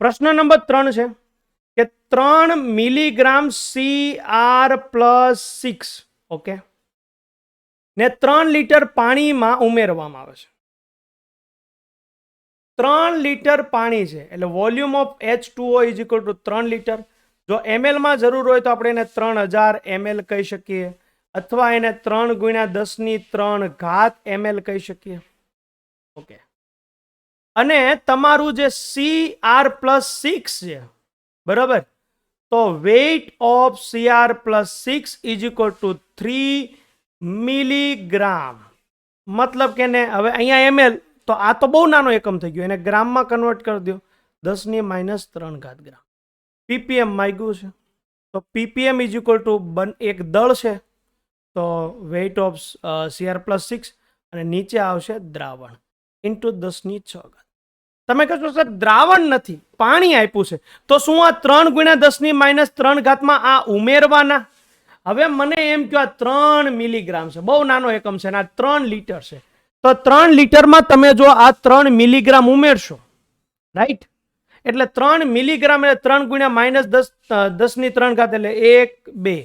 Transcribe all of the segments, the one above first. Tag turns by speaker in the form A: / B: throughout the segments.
A: પ્રશ્ન નંબર ત્રણ છે કે ત્રણ milligram C R plus six okay ને ત્રણ લીટર પાણીમાં ઉમેરવામાં આવે છે. ત્રણ લીટર પાણી છે, એટલે volume of H two O is equal to ત્રણ લીટર. જો એમએલમાં જરૂર હોય તો આપણે એને ત્રણ હજાર એમએલ કહી શકીએ, અથવા એને ત્રણ ગુણ્યા દસની ત્રણ ઘાત એમએલ કહી શકીએ. ઓકે અને તમારું જે સી આર પ્લસ સિક્સ છે, બરાબર? તો weight of C R plus six is equal to three milligram મતલબ કે ને હવે અહીંયા એમએલ તો આ તો બહુ નાનો એકમ થઈ ગયો, એને ગ્રામમાં કન્વર્ટ કરી દો. દસની માઇનસ ત્રણ ઘાત ગ્રામ. પીપીએમ માગ્યું છે. તો પીપીએમ ઇઝ ઇક્વલ ટુ બન, એક દળ છે. તો weight of CR plus six અને નીચે આવશે દ્રાવણ. ઇન્ટુ દસની છ ઘાત તમે કહેશો સર, દ્રાવણ નથી, પાણી આપ્યું છે. તો શું આ ત્રણ ગુણ્યા દસની માઇનસ ત્રણ ઘાતમાં આ ઉમેરવાના? હવે મને એમ કહો, આ ત્રણ મિલીગ્રામ છે, બહુ નાનો એકમ છે અને આ ત્રણ લીટર છે. તો ત્રણ લીટરમાં તમે જો આ ત્રણ મિલીગ્રામ ઉમેરશો રાઈટ એટલે ત્રણ મિલીગ્રામ એટલે ત્રણ ગુણ્યા માઇનસ દસ દસની ત્રણ ઘાત એટલે એક, બે.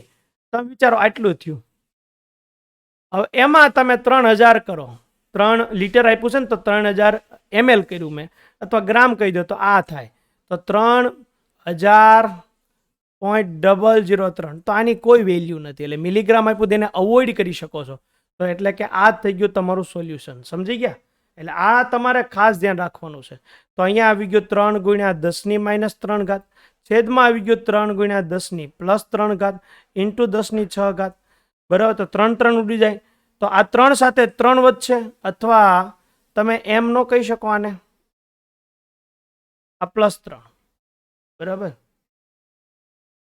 A: તમે વિચારો, આટલું થયું. હવે એમાં તમે ત્રણ હજાર કરો. ત્રણ લીટર આપ્યું છે ને, તો ત્રણ હજાર એમએલ કર્યું મેં. અથવા ગ્રામ કહી દો, તો આ થાય. તો ત્રણ હજાર પોઈન્ટ ડબલ જીરો ત્રણ. તો આની કોઈ વેલ્યુ નથી. એટલે મિલીગ્રામ આપ્યું તેને અવોઇડ કરી શકો છો. તો એટલે કે આ થઈ ગયું તમારું સોલ્યુશન સમજી ગયા? એટલે આ તમારે ખાસ ધ્યાન રાખવાનું છે. તો અહીંયા આવી ગયું ત્રણ ગુણ્યા દસની માઇનસ ત્રણ ઘાત. છેદમાં આવી ગયું ત્રણ ગુણ્યા દસની પ્લસ ત્રણ ઘાત. ઇન્ટુ દસની છ ઘાત. બરાબર? તો ત્રણ ત્રણ ઉડી જાય. તો આ ત્રણ સાથે ત્રણ વધશે અથવા તમે એમ નો કહી શકો આને. આ પ્લસ ત્રણ. બરાબર?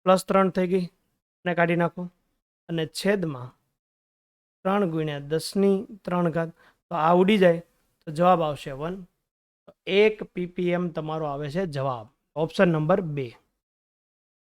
A: પ્લસ ત્રણ થઈ ગઈ. અને કાઢી નાખો. અને છેદમાં ત્રણ ગુણ્યા દસની ત્રણ ઘાત. તો આ ઉડી જાય. તો જવાબ આવશે વન એક પીપીએમ તમારો આવે છે જવાબ. ઓપ્શન નંબર બે.